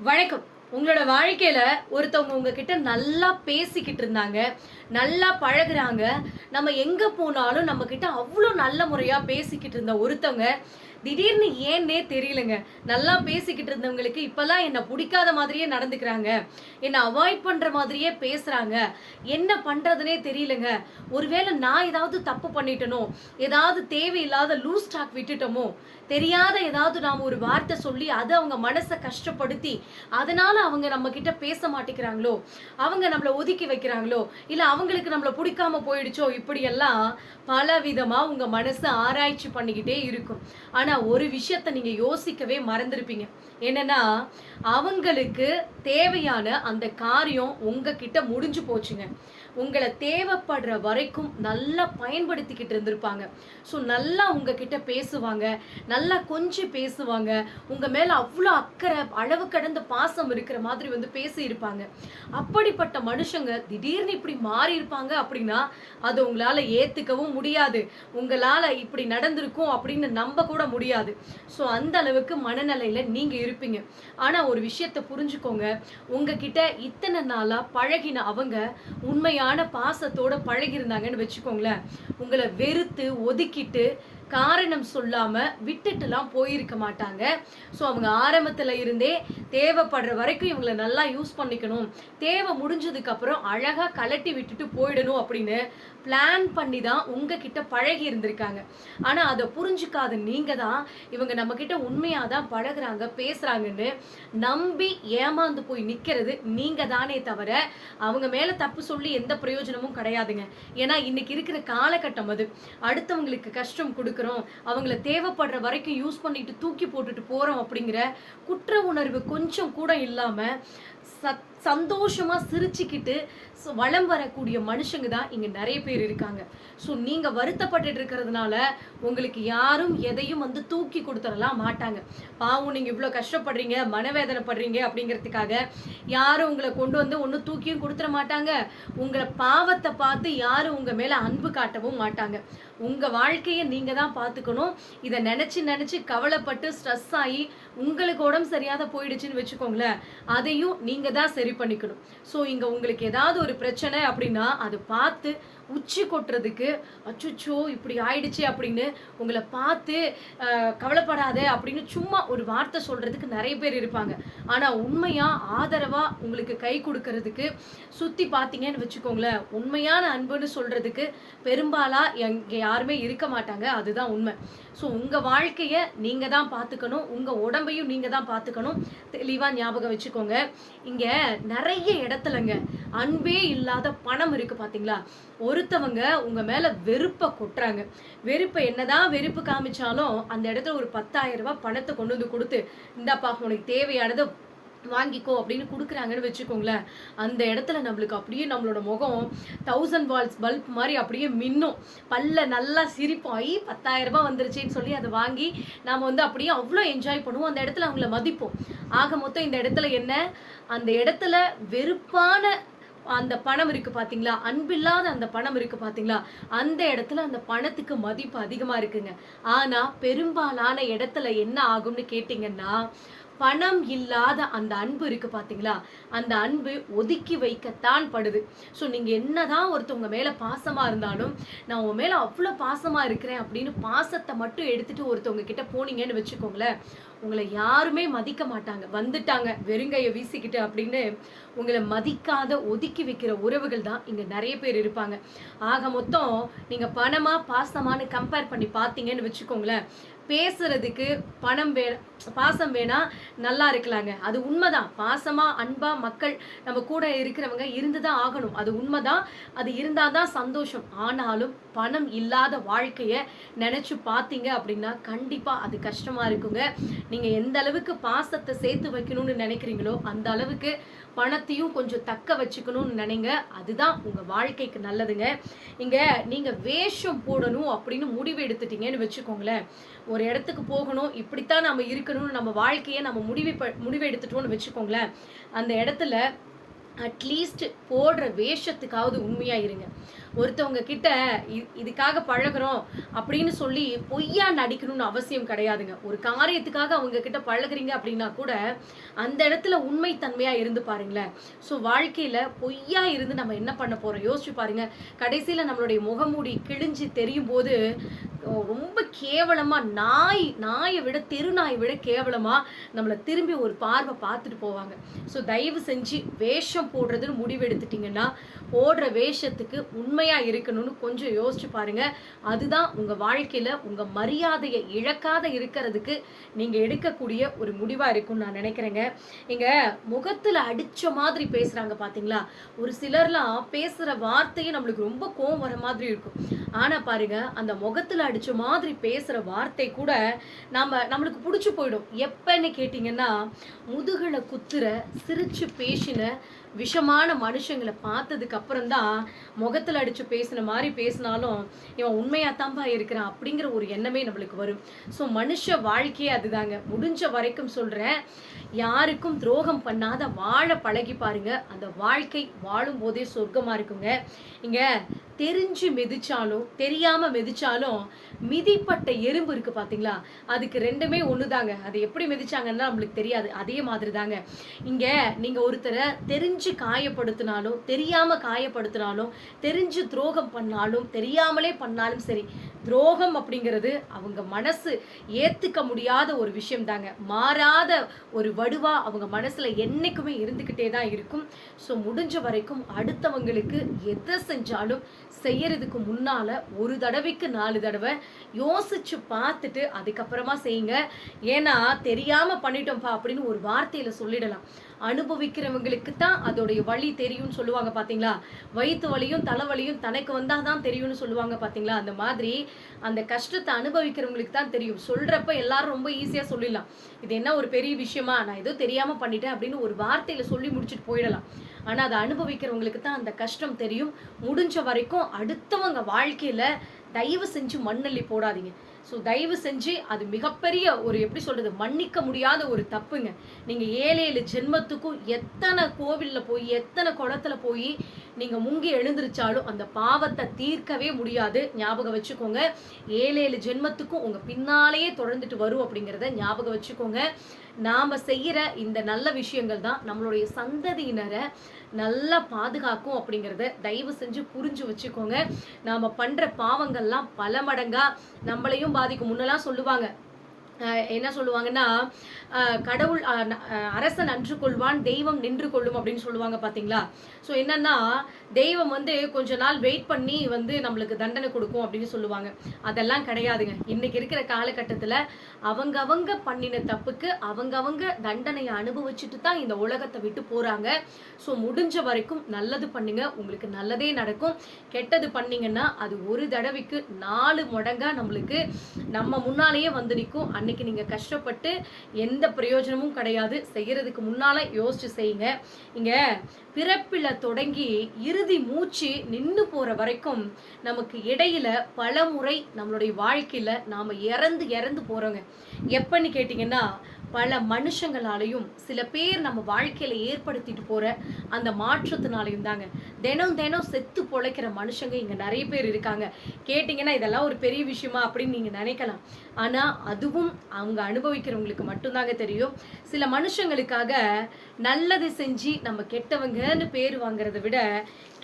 வணக்கம். உங்களோட வாழ்க்கையில ஒருத்தவங்க உங்ககிட்ட நல்லா பேசிக்கிட்டு இருந்தாங்க நல்லா பழகுறாங்க. நம்ம எங்க போனாலும் நம்ம கிட்ட அவ்வளோ நல்ல முறையா பேசிக்கிட்டு இருந்த ஒருத்தவங்க திடீர்னு ஏன்னே தெரியலங்க. நல்லா பேசிக்கிட்டு இருந்தவங்களுக்கு இப்பெல்லாம் என்னை பிடிக்காத மாதிரியே நடந்துக்கிறாங்க. என்னை அவாய்ட் பண்ற மாதிரியே பேசுறாங்க. என்ன பண்ணுறதுனே தெரியலங்க. ஒருவேளை நான் ஏதாவது தப்பு பண்ணிட்டனோ ஏதாவது தேவையில்லாத லூஸ் டாக் விட்டுட்டோமோ தெரியாத ஏதாவது நாம் ஒரு வார்த்தை சொல்லி அதை அவங்க மனசை கஷ்டப்படுத்தி அதனால அவங்க நம்ம கிட்ட பேச மாட்டேங்கிறாங்களோ அவங்க நம்மளை ஒதுக்கி வைக்கிறாங்களோ இல்லை அவங்களுக்கு நம்மளை பிடிக்காம போயிடுச்சோ இப்படியெல்லாம் பல விதமா உங்க மனசு ஆராய்ச்சி பண்ணிக்கிட்டே இருக்கும். ஆனா ஒரு விஷயத்த நீங்க யோசிக்கவே மறந்துருப்பீங்க. என்னன்னா அவங்களுக்கு தேவையான அந்த காரியம் உங்ககிட்ட முடிஞ்சு போச்சுங்க. உங்களை தேவைப்படுற வரைக்கும் நல்லா பயன்படுத்திக்கிட்டு இருந்திருப்பாங்க. ஸோ நல்லா உங்ககிட்ட பேசுவாங்க. நல்லா கொஞ்சம் பேசுவாங்க. உங்கள் மேலே அவ்வளோ அக்கறை அளவு கடந்த பாசம் இருக்கிற மாதிரி வந்து பேசியிருப்பாங்க அப்படிப்பட்ட மனுஷங்க திடீர்னு இப்படி மாறி இருப்பாங்க அப்படின்னா அது உங்களால் ஏற்றுக்கவும் முடியாது. உங்களால் இப்படி நடந்திருக்கும் அப்படின்னு நம்ப கூட முடியாது. ஸோ அந்த அளவுக்கு மனநிலையில் நீங்கள் இருப்பீங்க. ஆனால் ஒரு விஷயத்தை புரிஞ்சுக்கோங்க. உங்ககிட்ட இத்தனை நாளாக பழகின அவங்க உண்மையான பாசத்தோட பழகியிருந்தாங்கன்னு வச்சுக்கோங்களேன். உங்களை வெறுத்து ஒதுக்கிட்டு காரணம் சொல்லாமல் விட்டுட்டுலாம் போயிருக்க மாட்டாங்க. ஸோ அவங்க ஆரம்பத்தில் இருந்தே தேவைப்படுற வரைக்கும் இவங்களை நல்லா யூஸ் பண்ணிக்கணும். தேவை முடிஞ்சதுக்கு அப்புறம் கலட்டி விட்டுட்டு போயிடணும் அப்படின்னு பிளான் பண்ணி தான் உங்ககிட்ட பழகி இருந்திருக்காங்க. ஆனால் அதை புரிஞ்சுக்காத நீங்கள் தான் இவங்க நம்மக்கிட்ட உண்மையாக தான் பழகுறாங்க பேசுகிறாங்கன்னு நம்பி ஏமாந்து போய் நிற்கிறது நீங்கள் தானே தவிர அவங்க மேலே தப்பு சொல்லி எந்த பிரயோஜனமும் கிடையாதுங்க. ஏன்னா இன்னைக்கு இருக்கிற காலகட்டம் அது. அடுத்தவங்களுக்கு கஷ்டம் கொடுக்குறோம் அவங்கள தேவைப்படுற வரைக்கும் யூஸ் பண்ணிட்டு தூக்கி போட்டுட்டு போகிறோம் அப்படிங்கிற குற்ற உணர்வு கொஞ்சம் கூட இல்லாமல் சத் சந்தோஷமா சிரிச்சுக்கிட்டு வளம் வலம் வரக்கூடிய மனுஷங்க தான் இங்க நிறைய பேர் இருக்காங்க. ஸோ நீங்க வருத்தப்பட்டுட்டு இருக்கிறதுனால உங்களுக்கு யாரும் எதையும் வந்து தூக்கி கொடுத்துடலாம் மாட்டாங்க. பாவம் நீங்க இவ்வளோ கஷ்டப்படுறீங்க மனவேதனைப்படுறீங்க அப்படிங்கிறதுக்காக யாரும் உங்களை கொண்டு வந்து ஒன்றும் தூக்கியும் கொடுத்துட மாட்டாங்க. உங்களை பாவத்தை பார்த்து யாரும் உங்க மேல அன்பு காட்டவும் மாட்டாங்க. உங்க வாழ்க்கையை நீங்க தான் பார்த்துக்கணும். இதை நினைச்சு நினைச்சு கவலைப்பட்டு ஸ்ட்ரெஸ் ஆகி உங்களுக்கு உடம்பு சரியாத போயிடுச்சுன்னு வச்சுக்கோங்களேன் அதையும் நீங்க தான் சரி பண்ணிக்கணும். ஸோ இங்க உங்களுக்கு ஏதாவது ஒரு பிரச்சனை அப்படின்னா அதை பார்த்து உச்சி கொட்டுறதுக்கு அச்சுச்சோ இப்படி ஆயிடுச்சு அப்படின்னு உங்களை பார்த்து கவலைப்படாத அப்படின்னு சும்மா ஒரு வார்த்தை சொல்கிறதுக்கு நிறைய பேர் இருப்பாங்க. ஆனால் உண்மையாக ஆதரவாக உங்களுக்கு கை கொடுக்கறதுக்கு சுற்றி பார்த்தீங்கன்னு வச்சுக்கோங்களேன் உண்மையான அன்புன்னு சொல்கிறதுக்கு பெரும்பாலாக இங்கே யாருமே இருக்க மாட்டாங்க. அதுதான் உண்மை. ஸோ உங்கள் வாழ்க்கையை நீங்கள் தான் பார்த்துக்கணும். உங்கள் உடம்பையும் நீங்கள் தான் பார்த்துக்கணும். தெளிவாக ஞாபகம் வச்சுக்கோங்க. இங்கே நிறைய இடத்துலங்க அன்பே இல்லாத பணம் இருக்குது பார்த்தீங்களா? ஒரு ஒருத்தவங்க உங்க மேல வெறுப்பை கொட்டுறாங்க. வெறுப்பை என்னதான் வெறுப்பு காமிச்சாலும் அந்த இடத்துல ஒரு பத்தாயிரம் ரூபாய் பணத்தை கொண்டு வந்து கொடுத்து இந்தாப்பா உனக்கு தேவையானதை வாங்கிக்கோ அப்படின்னு கொடுக்குறாங்கன்னு வச்சுக்கோங்களேன். அந்த இடத்துல நம்மளுக்கு அப்படியே நம்மளோட முகம் தௌசண்ட் வால்ஸ் பல்ப் மாதிரி அப்படியே மின்னும். பல்ல நல்லா சிரிப்போம். ஐ பத்தாயிரம் ரூபாய் வந்துருச்சேன்னு சொல்லி அதை வாங்கி நாம் வந்து அப்படியே அவ்வளோ என்ஜாய் பண்ணுவோம். அந்த இடத்துல அவங்கள மதிப்போம். ஆக மொத்தம் இந்த இடத்துல என்ன? அந்த இடத்துல வெறுப்பான அந்த பணம் இருக்கு பாத்தீங்களா? அன்பில்லாத அந்த பணம் இருக்கு பார்த்தீங்களா அந்த இடத்துல அந்த பணத்துக்கு மதிப்பு அதிகமா இருக்குங்க. ஆனா பெரும்பாலான இடத்துல என்ன ஆகும்னு கேட்டிங்கன்னா பணம் இல்லாத அந்த அன்பு இருக்கு பார்த்தீங்களா அந்த அன்பு ஒதுக்கி வைக்கத்தான் படுது. ஸோ நீங்க என்னதான் ஒருத்தவங்க மேலே பாசமாக இருந்தாலும் நான் உங்க மேலே அவ்வளோ பாசமாக இருக்கிறேன் அப்படின்னு பாசத்தை மட்டும் எடுத்துட்டு ஒருத்தவங்க கிட்ட போனீங்கன்னு வச்சுக்கோங்களேன் உங்களை யாருமே மதிக்க மாட்டாங்க. வந்துட்டாங்க வெறுங்கையை வீசிக்கிட்டு அப்படின்னு உங்களை மதிக்காத ஒதுக்கி வைக்கிற உறவுகள் தான் இங்கே நிறைய பேர் இருப்பாங்க. ஆக மொத்தம் நீங்கள் பணமாக பாசமான்னு கம்பேர் பண்ணி பார்த்தீங்கன்னு வச்சுக்கோங்களேன் பேசுறதுக்கு பணம் வே பாசம் வேணால் நல்லா இருக்கலாங்க. அது உண்மைதான். பாசமாக அன்பாக மக்கள் நம்ம கூட இருக்கிறவங்க இருந்து தான் ஆகணும். அது உண்மைதான். அது இருந்தால் தான் சந்தோஷம். ஆனாலும் பணம் இல்லாத வாழ்க்கையை நினச்சி பார்த்தீங்க அப்படின்னா கண்டிப்பாக அது கஷ்டமாக இருக்குங்க. நீங்கள் எந்த அளவுக்கு பாசத்தை சேர்த்து வைக்கணும்னு நினைக்கிறீங்களோ அந்த அளவுக்கு பணத்தையும் கொஞ்சம் தக்க வச்சுக்கணும்னு நினைங்க. அதுதான் உங்கள் வாழ்க்கைக்கு நல்லதுங்க. இங்கே நீங்கள் வேஷம் போடணும் அப்படின்னு முடிவு எடுத்துட்டீங்கன்னு வச்சுக்கோங்களேன். ஒரு இடத்துக்கு போகணும். இப்படித்தான் நம்ம இருக்கணும்னு நம்ம வாழ்க்கையை நம்ம முடிவு ப- முடிவு எடுத்துட்டோம்னு வச்சுக்கோங்களேன். அந்த இடத்துல அட்லீஸ்ட் போடுற வேஷத்துக்காவது உண்மையாக இருங்க. ஒருத்தவங்க கிட்ட இதுக்காக பழகுறோம் அப்படின்னு சொல்லி பொய்யா நடிக்கணும்னு அவசியம் கிடையாதுங்க. ஒரு காரியத்துக்காக அவங்க கிட்ட பழகுறீங்க அப்படின்னா கூட அந்த இடத்துல உண்மைத்தன்மையாக இருந்து பாருங்களேன். ஸோ வாழ்க்கையில பொய்யா இருந்து நம்ம என்ன பண்ண போறோம்? யோசிச்சு பாருங்க. கடைசியில நம்மளுடைய முகமூடி கிழிஞ்சு தெரியும் போது ரொம்ப கேவலமா நாய் நாயை விட தெருநாயை விட கேவலமா நம்மளை திரும்பி ஒரு பார்வை பார்த்துட்டு போவாங்க. ஸோ தயவு செஞ்சு வேஷம் போடுறதுன்னு முடிவு எடுத்துட்டீங்கன்னா போடுற வேஷத்துக்கு உண்மையா இருக்கணும்னு கொஞ்சம் யோசிச்சு பாருங்க. அதுதான் உங்க வாழ்க்கையில உங்க மரியாதையை இழக்காத இருக்கிறதுக்கு நீங்க எடுக்கக்கூடிய ஒரு முடிவா இருக்கும்னு நான் நினைக்கிறேங்க. இங்க முகத்துல அடிச்ச மாதிரி பேசுறாங்க பாத்தீங்களா? ஒரு சிலர்லாம் பேசுற வார்த்தையே நம்மளுக்கு ரொம்ப கோவம் வர மாதிரி இருக்கும். ஆனா பாருங்க அந்த முகத்துல அடிச்ச மாதிரி பேசுற வார்த்தை கூட நாம நம்மளுக்கு பிடிச்சி போயிடும். எப்பன்னு கேட்டிங்கன்னா முதுகலை குத்துற சிரிச்சு பேசின விஷமான மனுஷங்களை பார்த்ததுக்கு அப்புறம் தான் முகத்துல அடிச்சு பேசின மாதிரி பேசினாலும் இவன் உண்மையாத்தாம்பா இருக்கிறான் அப்படிங்கிற ஒரு எண்ணமே நம்மளுக்கு வரும். ஸோ மனுஷ வாழ்க்கையே அதுதாங்க. முடிஞ்ச வரைக்கும் சொல்றேன் யாருக்கும் துரோகம் பண்ணாத வாழ பழகி பாருங்க. அந்த வாழ்க்கை வாழும் போதே சொர்க்கமா இருக்குங்க. இங்க தெரிஞ்சு மிதிச்சாலும் தெரியாம மிதிச்சாலும் மிதிப்பட்ட எறும்பு இருக்கு பாத்தீங்களா? அதுக்கு ரெண்டுமே ஒண்ணுதாங்க. அது எப்படி மிதிச்சாங்கன்னா நம்மளுக்கு தெரியாது. அதே மாதிரி தாங்க இங்க நீங்க ஒருத்தரை தெரிஞ்சு காயப்படுத்தினாலும் தெரியாம காயப்படுத்தினாலும் தெரிஞ்சு துரோகம் பண்ணாலும் தெரியாமலே பண்ணாலும் சரி துரோகம் அப்படிங்கிறது அவங்க மனசு ஏத்துக்க முடியாத ஒரு விஷயம் தாங்க மாறாத ஒரு வடுவா அவங்க மனசுல என்னைக்குமே இருந்துக்கிட்டே தான் இருக்கும். ஸோ முடிஞ்ச வரைக்கும் அடுத்தவங்களுக்கு எதை செஞ்சாலும் செய்யறதுக்கு முன்னால ஒரு தடவைக்கு நாலு தடவை யோசிச்சு பார்த்துட்டு அதுக்கப்புறமா செய்யுங்க. ஏன்னா தெரியாம பண்ணிட்டோம்ப்பா அப்படின்னு ஒரு வார்த்தையில சொல்லிடலாம். அனுபவிக்கிறவங்களுக்கு தான் அதோடைய வழி தெரியும்னு சொல்லுவாங்க பார்த்தீங்களா வயிற்று வலியும் தலைவலியும் தனக்கு வந்தால் தான் தெரியும்னு சொல்லுவாங்க பார்த்தீங்களா அந்த மாதிரி அந்த கஷ்டத்தை அனுபவிக்கிறவங்களுக்கு தான் தெரியும். சொல்கிறப்ப எல்லாரும் ரொம்ப ஈஸியாக சொல்லிடலாம். இது என்ன ஒரு பெரிய விஷயமா? நான் ஏதோ தெரியாமல் பண்ணிட்டேன் அப்படின்னு ஒரு வார்த்தையில் சொல்லி முடிச்சுட்டு போயிடலாம். ஆனால் அதை அனுபவிக்கிறவங்களுக்கு தான் அந்த கஷ்டம் தெரியும். முடிஞ்ச வரைக்கும் அடுத்தவங்க வாழ்க்கையில தயவு செஞ்சு மண்ணள்ளி போடாதீங்க. ஸோ தயவு செஞ்சு அது மிகப்பெரிய ஒரு எப்படி சொல்கிறது மன்னிக்க முடியாத ஒரு தப்புங்க. நீங்கள் ஏழு ஏழு ஜென்மத்துக்கும் எத்தனை கோவிலில் போய் எத்தனை குளத்துல போய் நீங்கள் முங்கி எழுந்திருச்சாலும் அந்த பாவத்தை தீர்க்கவே முடியாது. ஞாபகம் வச்சுக்கோங்க. ஏழு ஏழு ஜென்மத்துக்கும் உங்கள் பின்னாலேயே தொடர்ந்துட்டு வரும் அப்படிங்கிறத ஞாபகம் வச்சுக்கோங்க. நாம செய்கிற இந்த நல்ல விஷயங்கள் தான் நம்மளுடைய சந்ததியினரை நல்லா பாதுகாக்கும் அப்படிங்கிறத தயவு செஞ்சு புரிஞ்சு வச்சுக்கோங்க. நாம் பண்ற பாவங்கள்லாம் பல மடங்காக நம்மளையும் பாதிக்கும். முன்னெல்லாம் சொல்லுவாங்க என்ன சொல்லுவாங்கன்னா கடவுள் அரசன் அன்று கொள்வான் தெய்வம் நின்று கொள்ளும் அப்படின்னு சொல்லுவாங்க பார்த்தீங்களா ஸோ என்னன்னா தெய்வம் வந்து கொஞ்ச நாள் வெயிட் பண்ணி வந்து நம்மளுக்கு தண்டனை கொடுக்கும் அப்படின்னு சொல்லுவாங்க. அதெல்லாம் கிடையாதுங்க. இன்னைக்கு இருக்கிற காலகட்டத்தில் அவங்க அவங்க பண்ணின தப்புக்கு அவங்க அவங்க தண்டனையை அனுபவிச்சுட்டு தான் இந்த உலகத்தை விட்டு போகிறாங்க ஸோ முடிஞ்ச வரைக்கும் நல்லது பண்ணுங்க. உங்களுக்கு நல்லதே நடக்கும். கெட்டது பண்ணீங்கன்னா அது ஒரு தடவைக்கு நாலு மடங்காக நம்மளுக்கு நம்ம முன்னாலேயே வந்து நிற்கும். அன்னைக்கு நீங்கள் கஷ்டப்பட்டு எந்த பிரயோஜனமும் கிடையாது. செய்கிறதுக்கு முன்னால் யோசிச்சு செய்யுங்க. இங்கே பிறப்பில் தொடங்கி இறுதி மூச்சு நின்று போகிற வரைக்கும் நமக்கு இடையில பல முறை நம்மளுடைய வாழ்க்கையில் நாம் இறந்து இறந்து போகிறோங்க எப்பன்னு கேட்டிங்கன்னா பல மனுஷங்களாலையும் சில பேர் நம்ம வாழ்க்கையில ஏற்படுத்திட்டு போற அந்த மாற்றத்தினாலையும் தாங்க. தினம் தினம் செத்து பொழைக்கிற மனுஷங்க இங்க நிறைய பேர் இருக்காங்க. கேட்டிங்கன்னா இதெல்லாம் ஒரு பெரிய விஷயமா அப்படின்னு நீங்க நினைக்கலாம். ஆனா அதுவும் அவங்க அனுபவிக்கிறவங்களுக்கு மட்டும்தாங்க தெரியும். சில மனுஷங்களுக்காக நல்லது செஞ்சு நம்ம கெட்டவங்கன்னு பேர் வாங்குறதை விட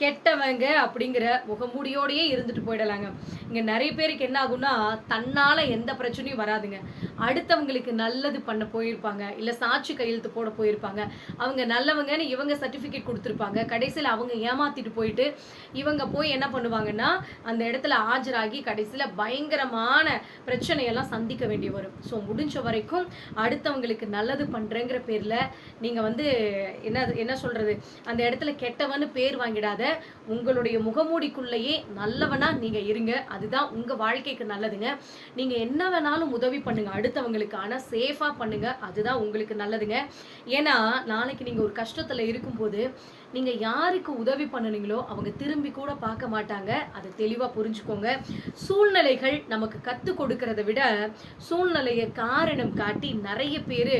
கெட்டவங்க அப்படிங்கிற முகமூடியோடையே இருந்துட்டு போயிடலாங்க. இங்க நிறைய பேருக்கு என்ன ஆகும்னா தன்னால எந்த பிரச்சனையும் வராதுங்க. அடுத்தவங்களுக்கு நல்லது பண்ண போயிருப்பாங்க இல்ல சாட்சி கையெழுத்து போட போயிருப்பாங்க. அவங்க நல்லவங்கன்னு இவங்க சர்டிபிகேட் கொடுத்துருப்பாங்க. கடைசியில அவங்க ஏமாத்திட்டு போயிட்டு இவங்க போய் என்ன பண்ணுவாங்கன்னா அந்த இடத்துல ஆஜராகி கடைசியில பயங்கரமான பிரச்சனையெல்லாம் சந்திக்க வேண்டி வரும். ஸோ முடிஞ்ச வரைக்கும் அடுத்தவங்களுக்கு நல்லது பண்றேங்கிற பேர்ல நீங்க வந்து என்ன என்ன சொல்றது? அந்த இடத்துல கெட்டவன்னு பேர் வாங்கிடாத. உங்களுடைய முகமூடிக்குள்ளேயே நல்லவனா நீங்க இருங்க. அதுதான் உங்க வாழ்க்கைக்கு நல்லதுங்க. நீங்க என்ன வேணாலும் உதவி பண்ணுங்க அடுத்தவங்களுக்கு. ஆனா சேஃபா பண்ணுங்க. அதுதான் உங்களுக்கு நல்லதுங்க. ஏன்னா நாளைக்கு நீங்க ஒரு கஷ்டத்துல இருக்கும்போது நீங்கள் யாருக்கு உதவி பண்ணுனீங்களோ அவங்க திரும்பி கூட பார்க்க மாட்டாங்க. அதை தெளிவாக புரிஞ்சுக்கோங்க. சூழ்நிலைகள் நமக்கு கற்றுக் கொடுக்கறத விட சூழ்நிலையை காரணம் காட்டி நிறைய பேர்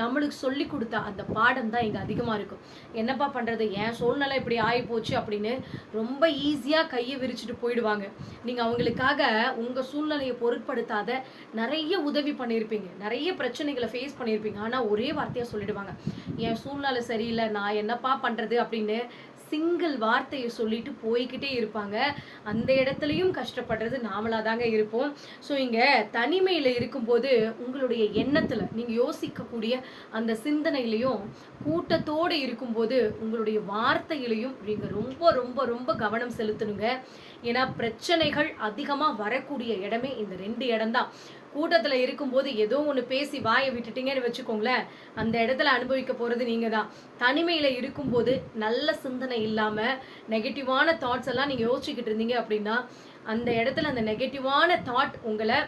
நம்மளுக்கு சொல்லி கொடுத்த அந்த பாடம் தான் இங்கே அதிகமாக இருக்கும். என்னப்பா பண்ணுறது என் சூழ்நிலை இப்படி ஆகி போச்சு அப்படின்னு ரொம்ப ஈஸியாக கையை விரிச்சிட்டு போயிடுவாங்க. நீங்கள் அவங்களுக்காக உங்கள் சூழ்நிலையை பொருட்படுத்தாத நிறைய உதவி பண்ணியிருப்பீங்க. நிறைய பிரச்சனைகளை ஃபேஸ் பண்ணியிருப்பீங்க. ஆனால் ஒரே வார்த்தையாக சொல்லிடுவாங்க. என் சூழ்நிலை சரியில்லை. நான் என்னப்பா பண்ணுறது அப்படின்னு சிங்கிள் வார்த்தையை சொல்லிட்டு போய்கிட்டே இருப்பாங்க. அந்த இடத்துலையும் கஷ்டப்படுறது நாமளாக தாங்க இருப்போம். ஸோ இங்கே தனிமையில் இருக்கும்போது உங்களுடைய எண்ணத்தில் நீங்கள் யோசிக்கக்கூடிய அந்த சிந்தனையிலையும் கூட்டத்தோடு இருக்கும்போது உங்களுடைய வார்த்தையிலையும் நீங்கள் ரொம்ப ரொம்ப ரொம்ப கவனம் செலுத்தணுங்க. ஏன்னா பிரச்சனைகள் அதிகமாக வரக்கூடிய இடமே இந்த ரெண்டு இடம்தான். கூட்டத்தில் இருக்கும்போது ஏதோ ஒன்று பேசி வாயை விட்டுட்டீங்கன்னு வச்சுக்கோங்களேன். அந்த இடத்துல அனுபவிக்க போகிறது நீங்கள் தான் தனிமையில் இருக்கும்போது நல்ல சிந்தனை இல்லாமல் நெகட்டிவான தாட்ஸ் எல்லாம் நீங்கள் யோசிச்சுக்கிட்டு இருந்தீங்க அப்படின்னா அந்த இடத்துல அந்த நெகட்டிவான தாட் உங்களை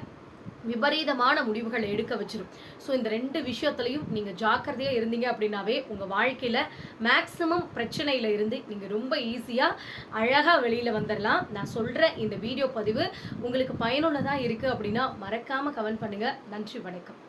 விபரீதமான முடிவுகள் எடுக்க வச்சிடும் ஸோ இந்த ரெண்டு விஷயத்துலையும் நீங்கள் ஜாக்கிரதையாக இருந்தீங்க அப்படின்னாவே உங்கள் வாழ்க்கையில் மேக்ஸிமம் பிரச்சனையில் இருந்து நீங்கள் ரொம்ப ஈஸியாக அழகாக வெளியில் வந்துடலாம் நான் சொல்கிற இந்த வீடியோ பதிவு உங்களுக்கு பயனுள்ளதாக இருக்குது அப்படின்னா மறக்காமல் கமெண்ட் பண்ணுங்கள் நன்றி வணக்கம்.